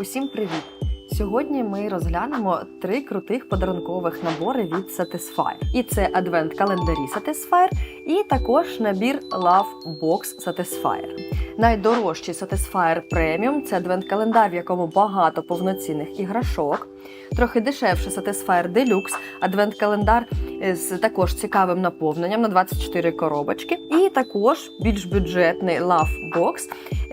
Усім привіт! Сьогодні ми розглянемо три крутих подарункових набори від Satisfyer. І це адвент календарі Satisfyer, і також набір Love Box Satisfyer. Найдорожчий Satisfyer Premium – це адвент-календар, в якому багато повноцінних іграшок. Трохи дешевше Satisfyer Deluxe, адвент-календар з також цікавим наповненням на 24 коробочки. І також більш бюджетний Love Box,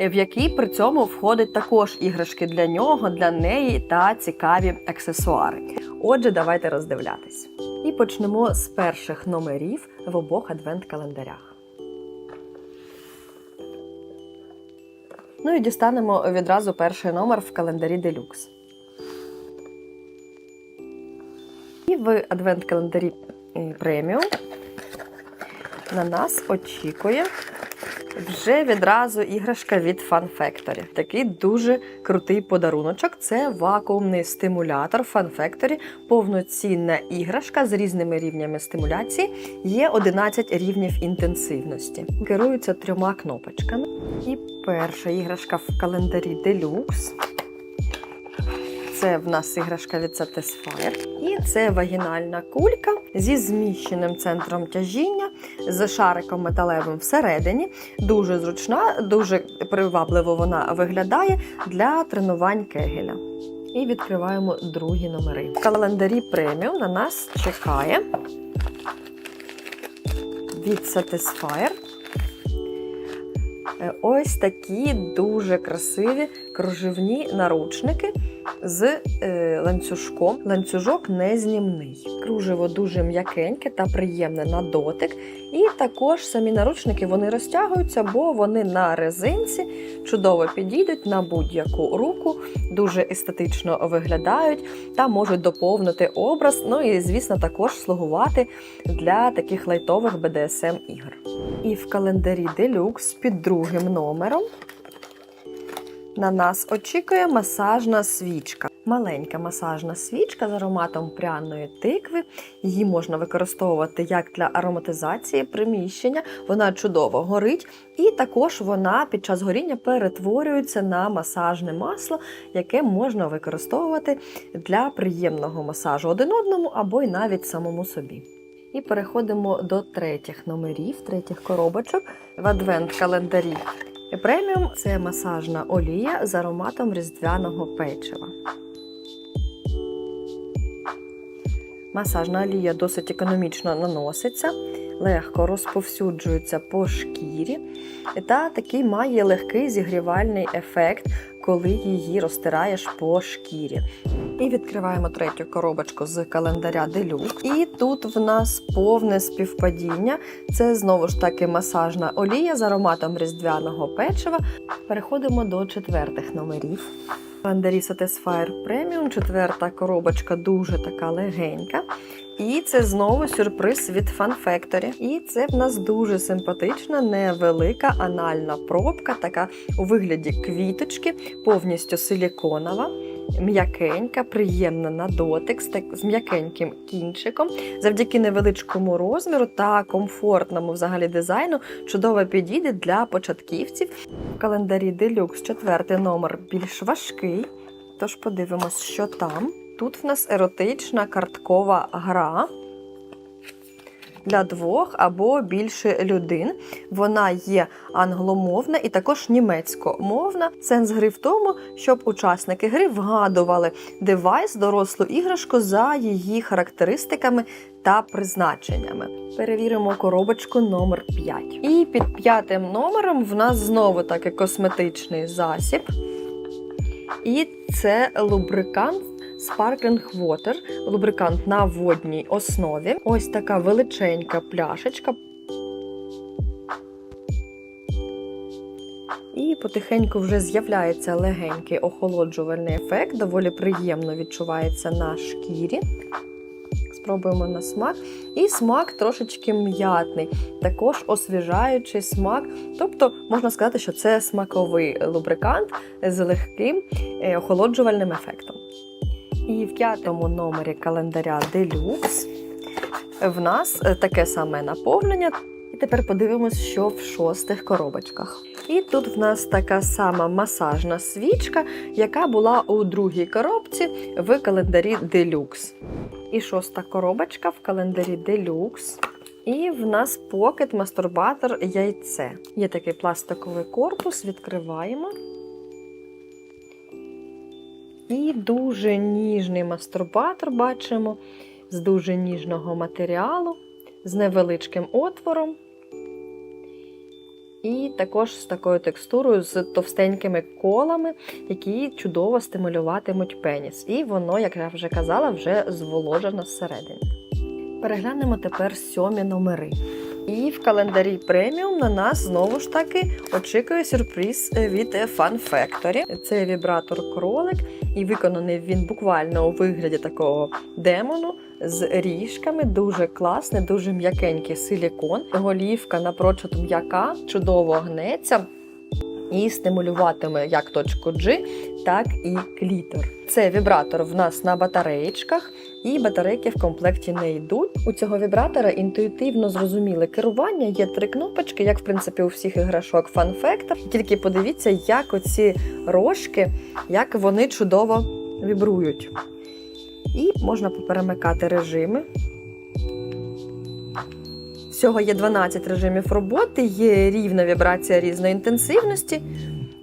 в який при цьому входить також іграшки для нього, для неї та цікаві аксесуари. Отже, давайте роздивлятись. І почнемо з перших номерів в обох адвент-календарях. Ну і дістанемо відразу перший номер в календарі Deluxe. І в адвент-календарі преміум на нас очікує вже відразу іграшка від Fun Factory. Такий дуже крутий подаруночок. Це вакуумний стимулятор Fun Factory, повноцінна іграшка з різними рівнями стимуляції. Є 11 рівнів інтенсивності. Керується трьома кнопочками. І перша іграшка в календарі Deluxe. Це в нас іграшка від Satisfyer. І це вагінальна кулька зі зміщеним центром тяжіння, з шариком металевим всередині. Дуже зручна, дуже привабливо вона виглядає для тренувань кегеля. І відкриваємо другі номери. В календарі преміум на нас чекає від Satisfyer. Е, Ось такі дуже красиві кружевні наручники з е, ланцюжком. Ланцюжок незнімний. Кружево дуже м'якеньке та приємне на дотик. І також самі наручники вони розтягуються, бо вони на резинці чудово підійдуть на будь-яку руку, дуже естетично виглядають та можуть доповнити образ. Ну і, звісно, також слугувати для таких лайтових BDSM ігор. І в календарі Deluxe під другим номером на нас очікує масажна свічка. Маленька масажна свічка з ароматом пряної тикви. Її можна використовувати як для ароматизації приміщення. Вона чудово горить, і також вона під час горіння перетворюється на масажне масло, яке можна використовувати для приємного масажу один одному або й навіть самому собі. І переходимо до третіх номерів, третіх коробочок в адвент-календарі. Преміум це масажна олія з ароматом різдвяного печива. Масажна олія досить економічно наноситься, легко розповсюджується по шкірі та такий має легкий зігрівальний ефект, коли її розтираєш по шкірі. І відкриваємо третю коробочку з календаря Deluxe. І тут в нас повне співпадіння. Це знову ж таки масажна олія з ароматом різдвяного печива. Переходимо до четвертих номерів. Календарі Satisfyer Premium, четверта коробочка дуже така легенька. І це знову сюрприз від Fun Factory. І це в нас дуже симпатична, невелика анальна пробка, така у вигляді квіточки, повністю силіконова. М'якенька, приємна на дотик, з, м'якеньким кінчиком. Завдяки невеличкому розміру та комфортному взагалі дизайну чудово підійде для початківців. В календарі Deluxe четвертий номер більш важкий. Тож подивимось, що там. Тут в нас еротична карткова гра для двох або більше людей. Вона є англомовна і також німецькомовна. Сенс гри в тому, щоб учасники гри вгадували девайс, дорослу іграшку за її характеристиками та призначеннями. Перевіримо коробочку номер 5. І під п'ятим номером в нас знову таки косметичний засіб. І це лубрикант Sparkling Water, лубрикант на водній основі. Ось така величенька пляшечка. І потихеньку вже з'являється легенький охолоджувальний ефект, доволі приємно відчувається на шкірі. Спробуємо на смак. І смак трошечки м'ятний, також освіжаючий смак. Тобто, можна сказати, що це смаковий лубрикант з легким е, охолоджувальним ефектом. І в п'ятому номері календаря Deluxe в нас е, таке саме наповнення. І тепер подивимось, що в шостих коробочках. І тут в нас така сама масажна свічка, яка була у другій коробці в календарі Deluxe. І шоста коробочка в календарі Deluxe. І в нас покет мастурбатор яйце. Є такий пластиковий корпус, відкриваємо. І дуже ніжний мастурбатор бачимо з дуже ніжного матеріалу, з невеличким отвором. І також з такою текстурою, з товстенькими колами, які чудово стимулюватимуть пеніс. І воно, як я вже казала, вже зволожено зсередини. Переглянемо тепер сьомі номери. І в календарі преміум на нас знову ж таки очікує сюрприз від Fun Factory. Це вібратор кролик, і виконаний він буквально у вигляді такого демону з ріжками. Дуже класний, дуже м'якенький силікон. Голівка напрочуд м'яка, чудово гнеться. І стимулюватиме як точку G, так і клітор. Це вібратор в нас на батареєчках, і батарейки в комплекті не йдуть. У цього вібратора інтуїтивно зрозуміле керування. Є три кнопочки, як в принципі у всіх іграшок Factor. Тільки подивіться, як оці рожки, як вони чудово вібрують. І можна поперемикати режими. Всього є 12 режимів роботи, є рівна вібрація різної інтенсивності,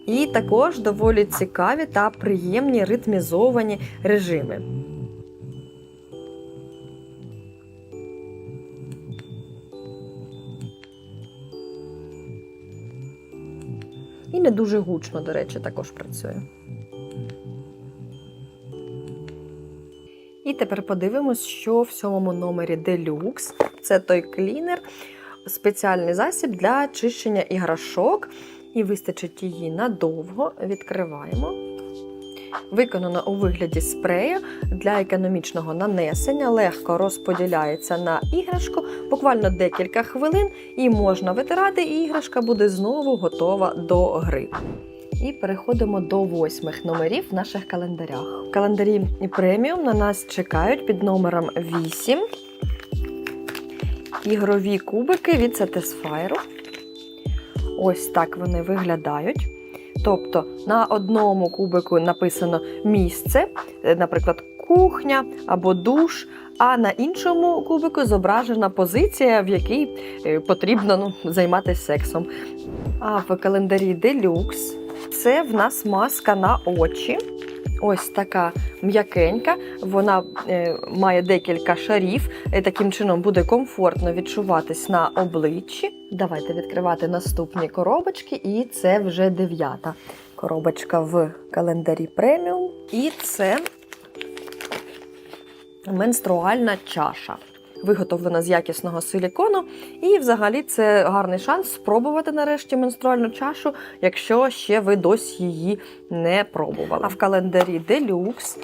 і також доволі цікаві та приємні ритмізовані режими. І не дуже гучно, до речі, також працює. І тепер подивимось, що в сьомому номері Deluxe. Це той клінер, спеціальний засіб для чищення іграшок. І вистачить її надовго. Відкриваємо. Виконано у вигляді спрею для економічного нанесення, легко розподіляється на іграшку, буквально декілька хвилин, і можна витирати, і іграшка буде знову готова до гри. І переходимо до восьмих номерів в наших календарях. В календарі преміум на нас чекають під номером 8 ігрові кубики від Satisfyer. Ось так вони виглядають. Тобто на одному кубику написано місце, наприклад, кухня або душ, а на іншому кубику зображена позиція, в якій потрібно ну, займатися сексом. А в календарі Deluxe це в нас маска на очі. Ось така м'якенька, вона е, має декілька шарів, і таким чином буде комфортно відчуватись на обличчі. Давайте відкривати наступні коробочки, і це вже дев'ята коробочка в календарі преміум. І це менструальна чаша. Виготовлена з якісного силікону, і взагалі це гарний шанс спробувати нарешті менструальну чашу, якщо ще ви досі її не пробували. А в календарі делюкс.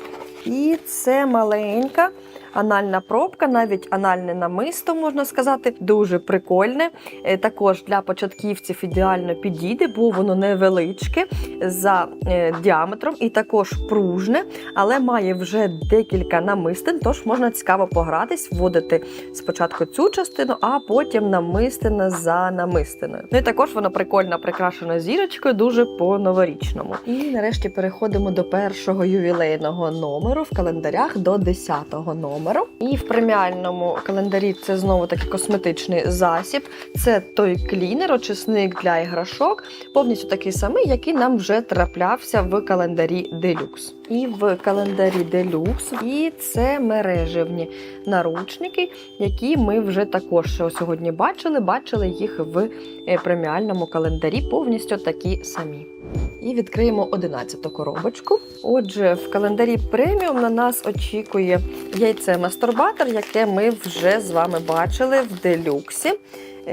І це маленька анальна пробка, навіть анальне намисто, можна сказати, дуже прикольне. Е, Також для початківців ідеально підійде, бо воно невеличке за е, діаметром і також пружне, але має вже декілька намистин, тож можна цікаво погратись, вводити спочатку цю частину, а потім намистина за намистиною. Ну і також воно прикольно прикрашено зірочкою, дуже по-новорічному. І нарешті переходимо до першого ювілейного номеру в календарях до 10-го номеру. І в преміальному календарі це знову таки косметичний засіб. Це той клінер, очисник для іграшок, повністю такий самий, який нам вже траплявся в календарі Deluxe. І в календарі Deluxe, і це мережевні наручники, які ми вже також сьогодні бачили. Бачили їх в преміальному календарі, повністю такі самі. І відкриємо 11-ту коробочку. Отже, в календарі преміум на нас очікує яйце-мастурбатор, яке ми вже з вами бачили в делюксі.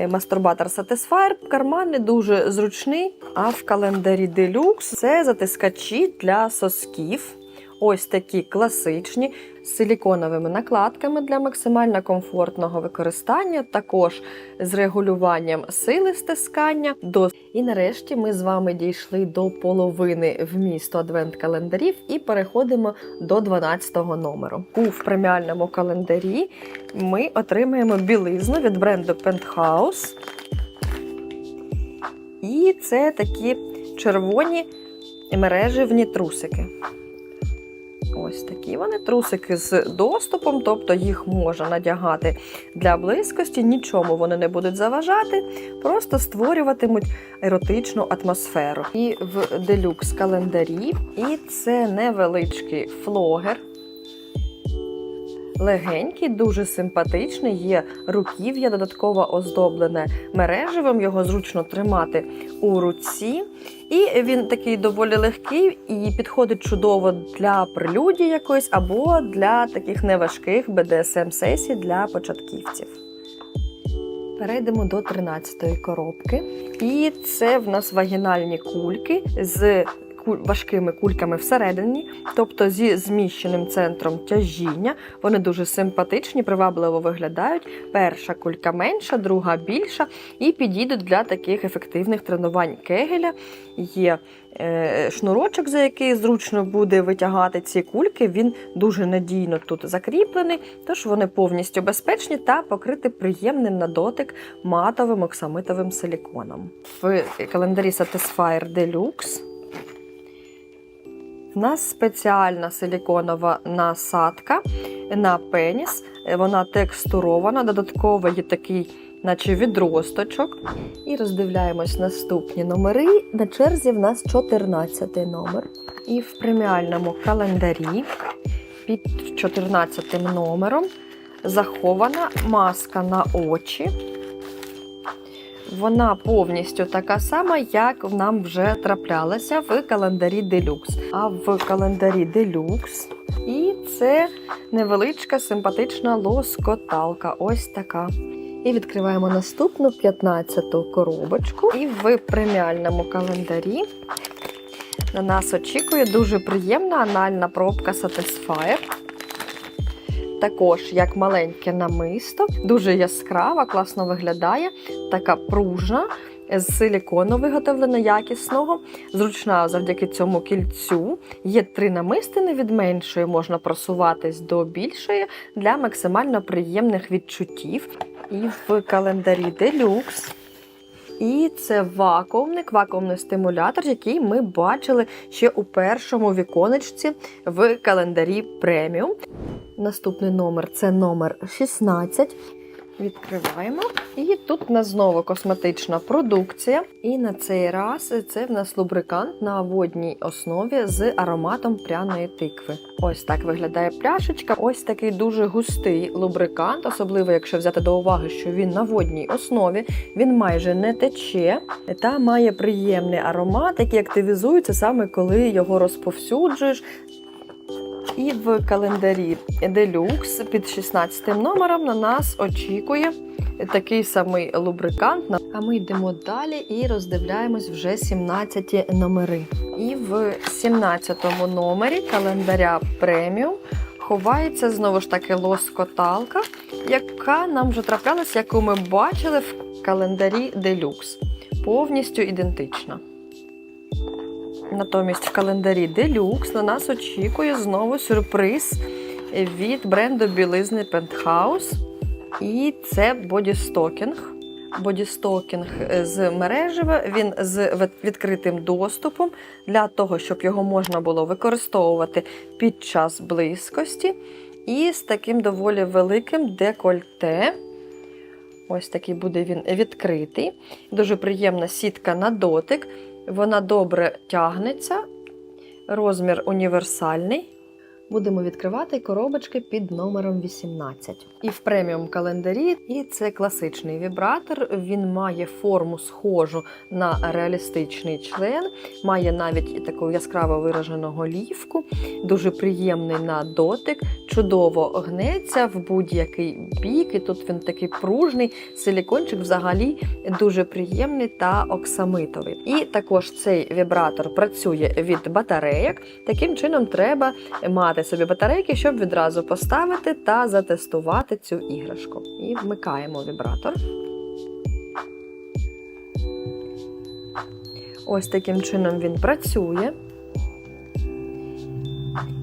Мастурбатор Satisfyer, карманний, дуже зручний. А в календарі Deluxe це затискачі для сосків. Ось такі класичні з силіконовими накладками для максимально комфортного використання, також з регулюванням сили стискання. До... І нарешті ми з вами дійшли до половини вмісту адвент-календарів і переходимо до 12-го номеру. У преміальному календарі ми отримаємо білизну від бренду Penthouse. І це такі червоні мереживні трусики. Ось такі вони трусики з доступом, тобто їх можна надягати для близькості, нічому вони не будуть заважати, просто створюватимуть еротичну атмосферу. І в делюкс календарі, і це невеличкий флогер. Легенький, дуже симпатичний, є руків'я, додатково оздоблене мережевим, його зручно тримати у руці. І він такий доволі легкий і підходить чудово для прелюдії якоїсь або для таких неважких BDSM-сесій для початківців. Перейдемо до 13-ї коробки. І це в нас вагінальні кульки з важкими кульками всередині, тобто зі зміщеним центром тяжіння. Вони дуже симпатичні, привабливо виглядають. Перша кулька менша, друга більша, і підійдуть для таких ефективних тренувань кегеля. Є е, шнурочок, за який зручно буде витягати ці кульки. Він дуже надійно тут закріплений, тож вони повністю безпечні та покриті приємним на дотик матовим оксамитовим силіконом. В календарі Satisfyer Deluxe в нас спеціальна силіконова насадка на пеніс. Вона текстурована, додатково є такий, наче відросточок. І роздивляємось наступні номери. На черзі в нас 14 номер. І в преміальному календарі під 14 номером захована маска на очі. Вона повністю така сама, як нам вже траплялася в календарі Deluxe. А в календарі Deluxe і це невеличка симпатична лоскоталка. Ось така. І відкриваємо наступну 15-ту коробочку. І в преміальному календарі на нас очікує дуже приємна анальна пробка Satisfyer. Також як маленьке намисто, дуже яскрава, класно виглядає, така пружна, з силікону виготовлена якісного, зручна завдяки цьому кільцю. Є три намистини від меншої, можна просуватись до більшої для максимально приємних відчуттів. І в календарі Deluxe. І це вакуумник, вакуумний стимулятор, який ми бачили ще у першому віконечці в календарі преміум. Наступний номер це номер 16. Відкриваємо. І тут в нас знову косметична продукція. І на цей раз це в нас лубрикант на водній основі з ароматом пряної тикви. Ось так виглядає пляшечка. Ось такий дуже густий лубрикант, особливо якщо взяти до уваги, що він на водній основі, він майже не тече та має приємний аромат, який активізується саме коли його розповсюджуєш. І в календарі Deluxe під 16 номером на нас очікує такий самий лубрикант. А ми йдемо далі і роздивляємось вже 17 номери. І в 17 номері календаря преміум ховається знову ж таки лоскоталка, яка нам вже траплялася, яку ми бачили в календарі Deluxe. Повністю ідентична. Натомість в календарі Deluxe на нас очікує знову сюрприз від бренду білизни Penthouse. І це бодістокінг. Бодістокінг з мережева, він з відкритим доступом для того, щоб його можна було використовувати під час близькості. І з таким доволі великим декольте. Ось такий буде він відкритий. Дуже приємна сітка на дотик. Вона добре тягнеться, розмір універсальний. Будемо відкривати коробочки під номером 18. І в преміум календарі, і це класичний вібратор. Він має форму схожу на реалістичний член, має навіть таку яскраво виражену голівку, дуже приємний на дотик, чудово гнеться в будь-який бік. І тут він такий пружний, силікончик взагалі дуже приємний та оксамитовий. І також цей вібратор працює від батарейок. Таким чином треба мати собі батарейки, щоб відразу поставити та затестувати цю іграшку. І вмикаємо вібратор. Ось таким чином він працює.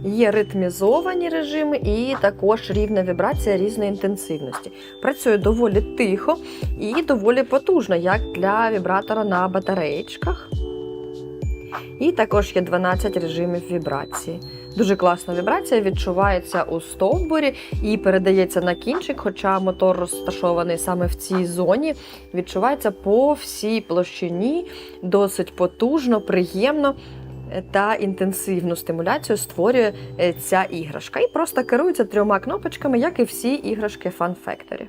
Є ритмізовані режими і також рівна вібрація різної інтенсивності. Працює доволі тихо і доволі потужно, як для вібратора на батареєчках. І також є 12 режимів вібрації. Дуже класна вібрація відчувається у стовбурі і передається на кінчик, хоча мотор розташований саме в цій зоні. Відчувається по всій площині досить потужно, приємно та інтенсивну стимуляцію створює е, ця іграшка. І просто керується трьома кнопочками, як і всі іграшки Fun Factory.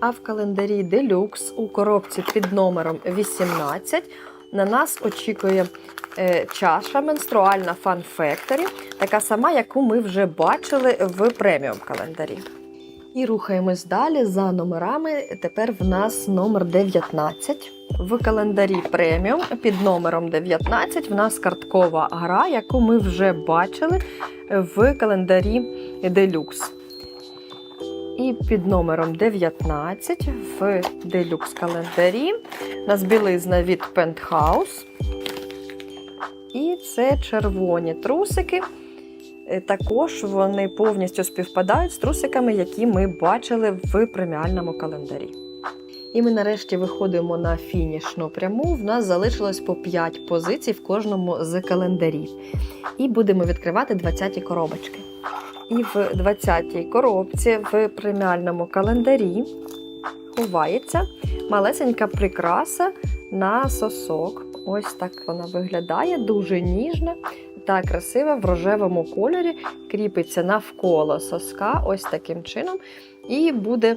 А в календарі Deluxe у коробці під номером 18 на нас очікує е, чаша менструальна Fun Factory, така сама, яку ми вже бачили в преміум календарі. І рухаємось далі за номерами. Тепер в нас номер 19. В календарі преміум під номером 19 в нас карткова гра, яку ми вже бачили в календарі Deluxe. І під номером 19 в Deluxe календарі нас білизна від Penthouse. І це червоні трусики. Е, Також вони повністю співпадають з трусиками, які ми бачили в преміальному календарі. І ми нарешті виходимо на фінішну пряму. В нас залишилось по 5 позицій в кожному з календарів. І будемо відкривати 20-ті коробочки. І в 20-й коробці в преміальному календарі ховається малесенька прикраса на сосок. Ось так вона виглядає, дуже ніжна та красива в рожевому кольорі, кріпиться навколо соска, ось таким чином, і буде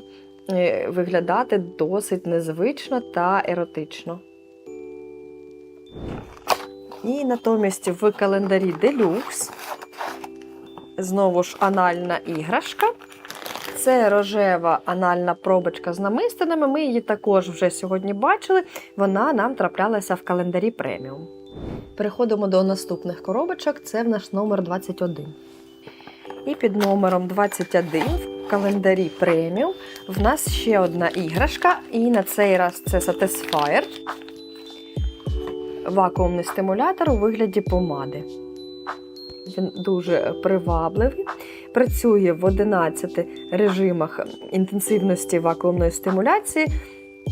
е, виглядати досить незвично та еротично. І натомість в календарі Deluxe знову ж анальна іграшка. Це рожева анальна пробочка з намистинами. Ми її також вже сьогодні бачили. Вона нам траплялася в календарі преміум. Переходимо до наступних коробочок. Це в наш номер 21. І під номером 21 в календарі преміум в нас ще одна іграшка. І на цей раз це Satisfyer. Вакуумний стимулятор у вигляді помади. Він дуже привабливий. Працює в 11 режимах інтенсивності вакуумної стимуляції.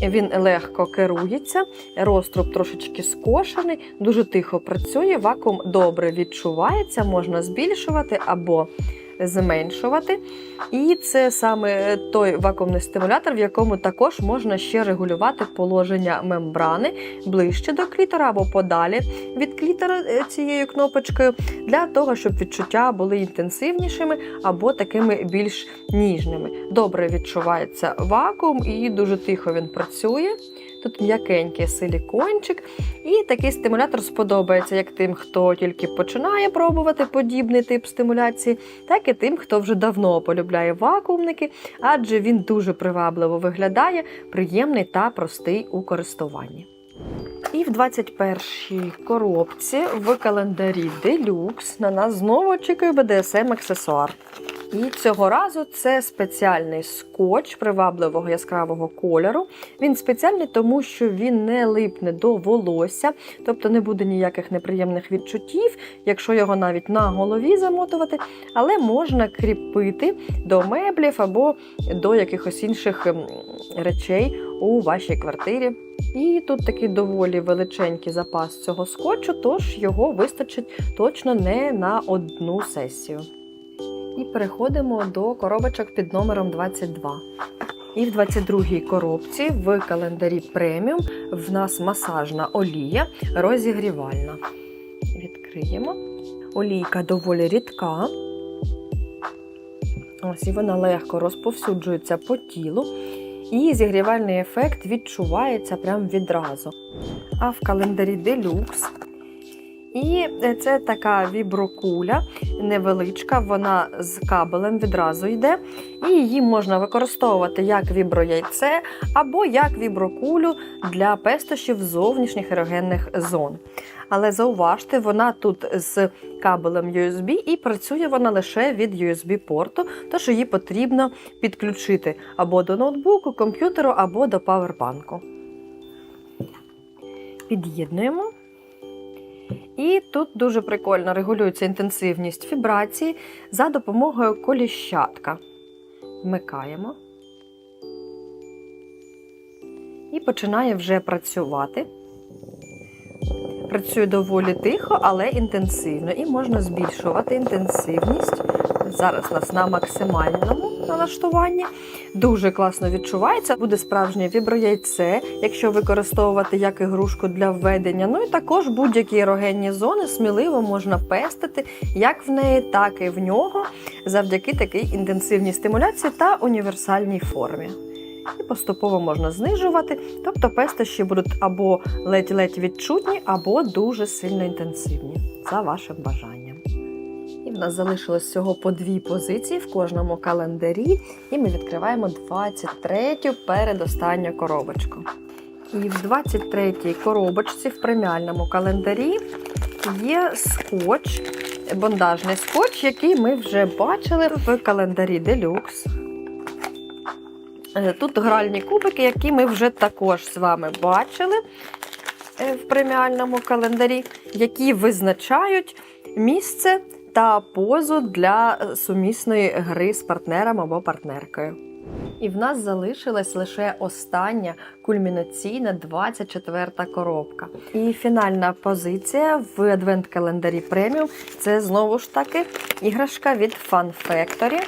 Він легко керується, розтруб трошечки скошений, дуже тихо працює, вакуум добре відчувається, можна збільшувати або зменшувати. І це саме той вакуумний стимулятор, в якому також можна ще регулювати положення мембрани ближче до клітора або подалі від клітора е, цією кнопочкою, для того, щоб відчуття були інтенсивнішими або такими більш ніжними. Добре відчувається вакуум і дуже тихо він працює. Тут м'якенький силікончик, і такий стимулятор сподобається як тим, хто тільки починає пробувати подібний тип стимуляції, так і тим, хто вже давно полюбляє вакуумники, адже він дуже привабливо виглядає, приємний та простий у користуванні. І в 21-й коробці в календарі Deluxe на нас знову очікує BDSM аксесуар. І цього разу це спеціальний скотч привабливого яскравого кольору. Він спеціальний, тому що він не липне до волосся, тобто не буде ніяких неприємних відчуттів, якщо його навіть на голові замотувати, але можна кріпити до меблів або до якихось інших ем, речей у вашій квартирі. І тут такий доволі величенький запас цього скотчу, тож його вистачить точно не на одну сесію. І переходимо до коробочок під номером 22. І в 22-й коробці в календарі преміум в нас масажна олія розігрівальна. Відкриємо. Олійка доволі рідка. Ось і вона легко розповсюджується по тілу. І зігрівальний ефект відчувається прямо відразу. А в календарі Deluxe і це така віброкуля невеличка, вона з кабелем відразу йде. І її можна використовувати як віброяйце або як віброкулю для пестощів зовнішніх ерогенних зон. Але зауважте, вона тут з кабелем USB і працює вона лише від USB-порту, тож її потрібно підключити або до ноутбуку, комп'ютеру, або до павербанку. Під'єднуємо. І тут дуже прикольно регулюється інтенсивність вібрації за допомогою коліщатка. Вмикаємо. І починає вже працювати. Працює доволі тихо, але інтенсивно. І можна збільшувати інтенсивність. Зараз нас на максимальному налаштуванні. Дуже класно відчувається. Буде справжнє віброяйце, якщо використовувати як ігрушку для введення. Ну і також будь-які ерогенні зони сміливо можна пестити як в неї, так і в нього, завдяки такій інтенсивній стимуляції та універсальній формі. І поступово можна знижувати, тобто пестощі будуть або ледь-ледь відчутні, або дуже сильно інтенсивні, за вашим бажанням. В нас залишилось всього по дві позиції в кожному календарі, і ми відкриваємо 23-ю передостанню коробочку. І в 23-й коробочці в преміальному календарі є скотч, бондажний скотч, який ми вже бачили в календарі. Е, Тут гральні кубики, які ми вже також з вами бачили е, в преміальному календарі, які визначають місце та позу для е, сумісної гри з партнером або партнеркою. І в нас залишилась лише остання кульмінаційна 24 коробка. І фінальна позиція в адвент-календарі преміум це знову ж таки іграшка від Fun Factory.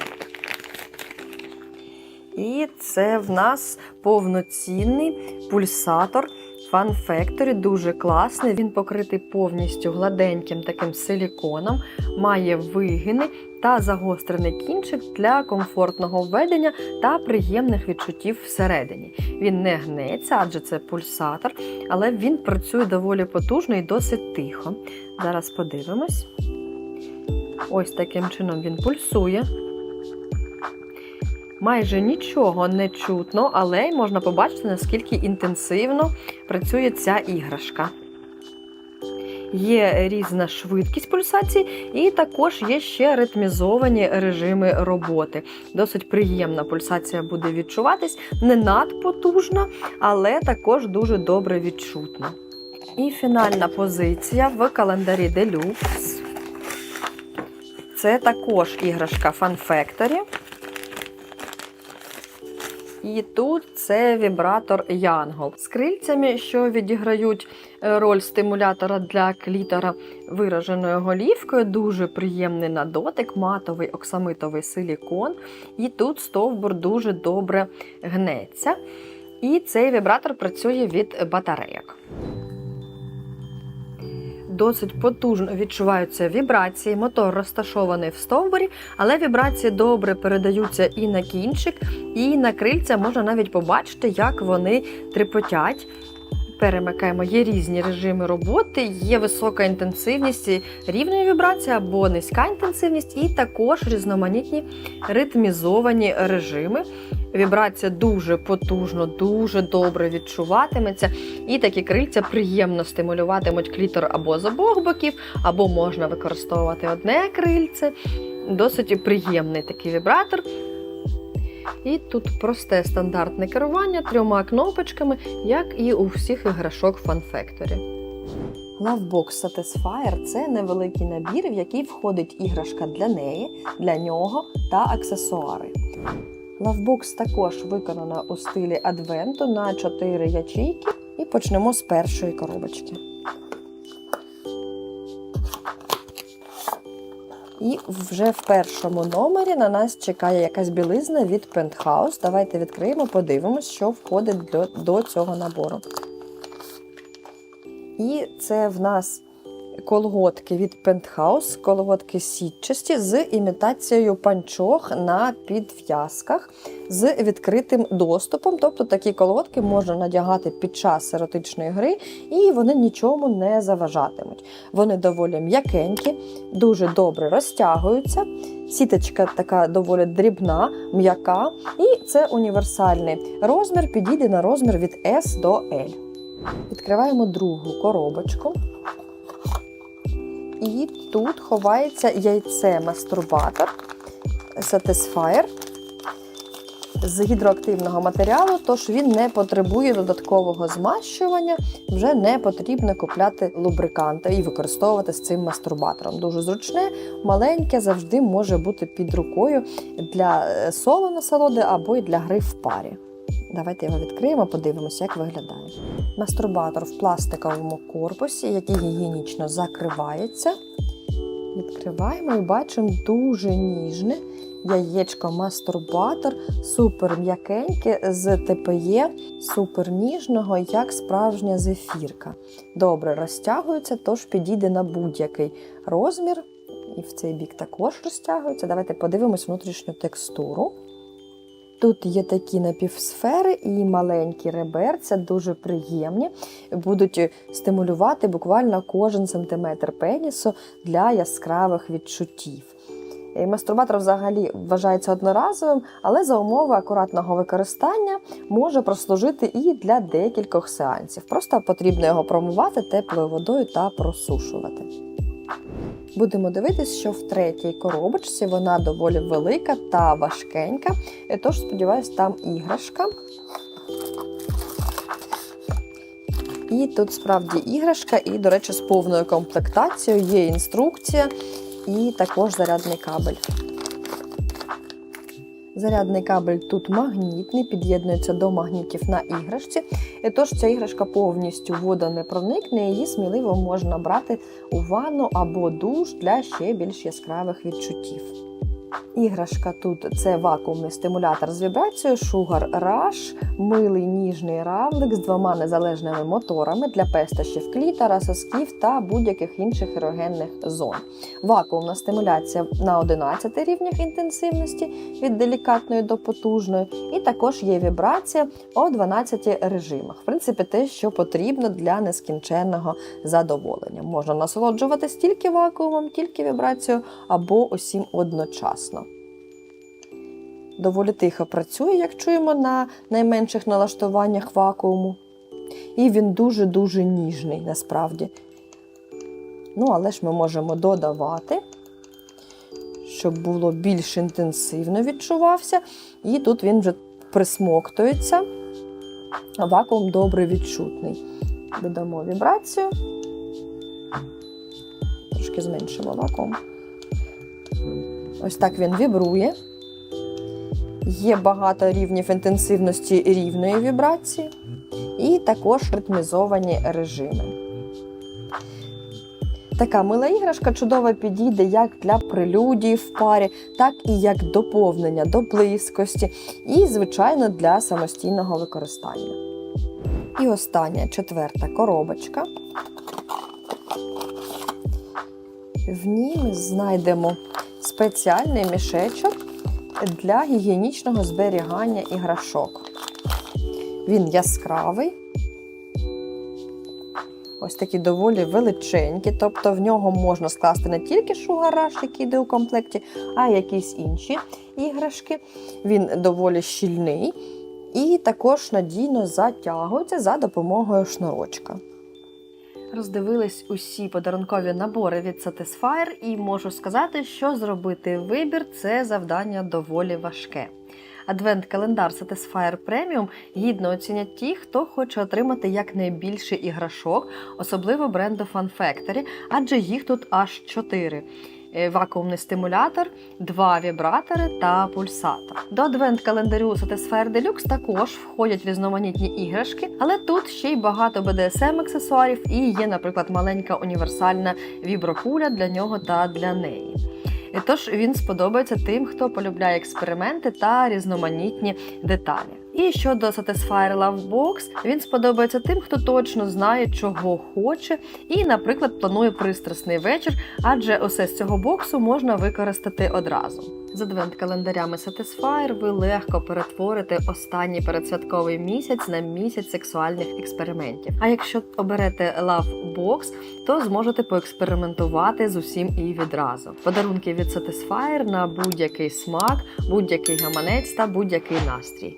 І це в нас повноцінний пульсатор Fun Factory, дуже класний. Він покритий повністю гладеньким таким силіконом, має вигини та загострений кінчик для комфортного введення та приємних відчуттів всередині. Він не гнеться, адже це пульсатор, але він працює доволі потужно і досить тихо. Зараз подивимось. Ось таким чином він пульсує. Майже нічого не чутно, але й можна побачити, наскільки інтенсивно працює ця іграшка. Є різна швидкість пульсації, і також є ще ритмізовані режими роботи. Досить приємна пульсація буде відчуватись, не надпотужна, але також дуже добре відчутна. І фінальна позиція в календарі Deluxe. Це також іграшка Fun Factory. І тут це вібратор Янгол з крильцями, що відіграють е, роль стимулятора для клітора вираженою голівкою. Дуже приємний на дотик, матовий оксамитовий силікон. І тут стовбур дуже добре гнеться. І цей вібратор працює від батарейок. Досить потужно відчуваються вібрації. Мотор розташований в стовбурі, але вібрації добре передаються і на кінчик, і на крильця можна навіть побачити, як вони трепотять. Перемикаємо, є різні режими роботи, є висока інтенсивність рівної вібрації або низька інтенсивність, і також різноманітні ритмізовані режими. Вібрація дуже потужно, дуже добре відчуватиметься, і такі крильця приємно стимулюватимуть клітор або з обох боків, або можна використовувати одне крильце. Досить приємний такий вібратор. І тут просте стандартне керування трьома кнопочками, як і у всіх іграшок Fun Factory. Lovebox Satisfier це невеликий набір, в який входить іграшка для неї, для нього та аксесуари. Lovebox також виконана у стилі адвенту на 4 ячейки. І почнемо з першої коробочки. І вже в першому номері на нас чекає якась білизна від Penthouse. Давайте відкриємо, подивимось, що входить до, до цього набору. І це в нас колготки від Penthouse, колготки сітчасті з імітацією панчох на підв'язках з відкритим доступом. Тобто такі колготки можна надягати під час еротичної гри, і вони нічому не заважатимуть. Вони доволі м'якенькі, дуже добре розтягуються. Сіточка така доволі дрібна, м'яка, і це універсальний розмір, підійде на розмір від S до L. Відкриваємо другу коробочку. І тут ховається яйце мастурбатор Satisfyer. з гідроактивного матеріалу, тож він не потребує додаткового змащування, вже не потрібно купляти лубриканти і використовувати з цим мастурбатором. Дуже зручне, маленьке, завжди може бути під рукою для е, соло насолоди або й для гри в парі. Давайте його відкриємо, подивимося, як виглядає. Мастурбатор в пластиковому корпусі, який гігієнічно закривається. Відкриваємо і бачимо дуже ніжне яєчко мастурбатор, супер м'якеньке з ТПЄ, супер ніжного, як справжня зефірка. Добре розтягується, тож підійде на будь-який розмір. І в цей бік також розтягується. Давайте подивимось внутрішню текстуру. Тут є такі напівсфери і маленькі реберця, дуже приємні, будуть стимулювати буквально кожен сантиметр пенісу для яскравих відчуттів. І Мастурбатор взагалі вважається одноразовим, але за умови акуратного використання може прослужити і для декількох сеансів. Просто потрібно його промивати теплою водою та просушувати. Будемо дивитись, що в третій коробочці вона доволі велика та важкенька. Тож, сподіваюсь, там іграшка. І тут справді іграшка, і, до речі, з повною комплектацією є інструкція і також зарядний кабель. Зарядний кабель тут магнітний, під'єднується до магнітів на іграшці. І Тож ця іграшка повністю вода не проникне, її сміливо можна брати у ванну або душ для ще більш яскравих відчуттів. Іграшка тут це вакуумний стимулятор з вібрацією Sugar Rush, милий ніжний равлик з двома незалежними моторами для пестощів клітора, сосків та будь-яких інших ерогенних зон. Вакуумна стимуляція на 11 рівнях інтенсивності від делікатної до потужної, і також є вібрація у 12 режимах. В принципі, те, що потрібно для нескінченного задоволення. Можна насолоджуватись тільки вакуумом, тільки вібрацією або усім одночасно. Доволі тихо працює, як чуємо, на найменших налаштуваннях вакууму. І він дуже-дуже ніжний насправді. Ну, але ж ми можемо додавати, щоб було більш інтенсивно відчувався. І тут він вже присмоктується. Вакуум добре відчутний. Додамо вібрацію. Трошки зменшимо вакуум. Ось так він вібрує. Є багато рівнів інтенсивності рівної вібрації, і також ритмізовані режими. Така мила іграшка чудово підійде як для прелюдії в парі, так і як доповнення до близькості, і, звичайно, для самостійного використання. І остання четверта коробочка. В ній ми знайдемо спеціальний мішечок для гігієнічного зберігання іграшок. Він яскравий, ось такий доволі величенький, тобто в нього можна скласти не тільки шугараш, який йде у комплекті, а й якісь інші іграшки. Він доволі щільний і також надійно затягується за допомогою шнурочка. Роздивились усі подарункові набори від Satisfyer і можу сказати, що зробити вибір це завдання доволі важке. Адвент-календар Satisfyer Premium гідно оцінять ті, хто хоче отримати якнайбільше іграшок, особливо бренду Fun Factory, адже їх тут аж 4. Вакуумний стимулятор, два вібратори та пульсатор. До адвент-календарю Satisfyer Deluxe також входять різноманітні іграшки, але тут ще й багато BDSM аксесуарів і є, наприклад, маленька універсальна віброкуля для нього та для неї. Тож він сподобається тим, хто полюбляє експерименти та різноманітні деталі. І щодо Satisfyer Love Box, він сподобається тим, хто точно знає, чого хоче, і, наприклад, планує пристрасний вечір, адже усе з цього боксу можна використати одразу. З адвент-календарями Satisfyer ви легко перетворите останній передсвятковий місяць на місяць сексуальних експериментів. А якщо оберете Love Box, то зможете поекспериментувати з усім і відразу. Подарунки від Satisfyer на будь-який смак, будь-який гаманець та будь-який настрій.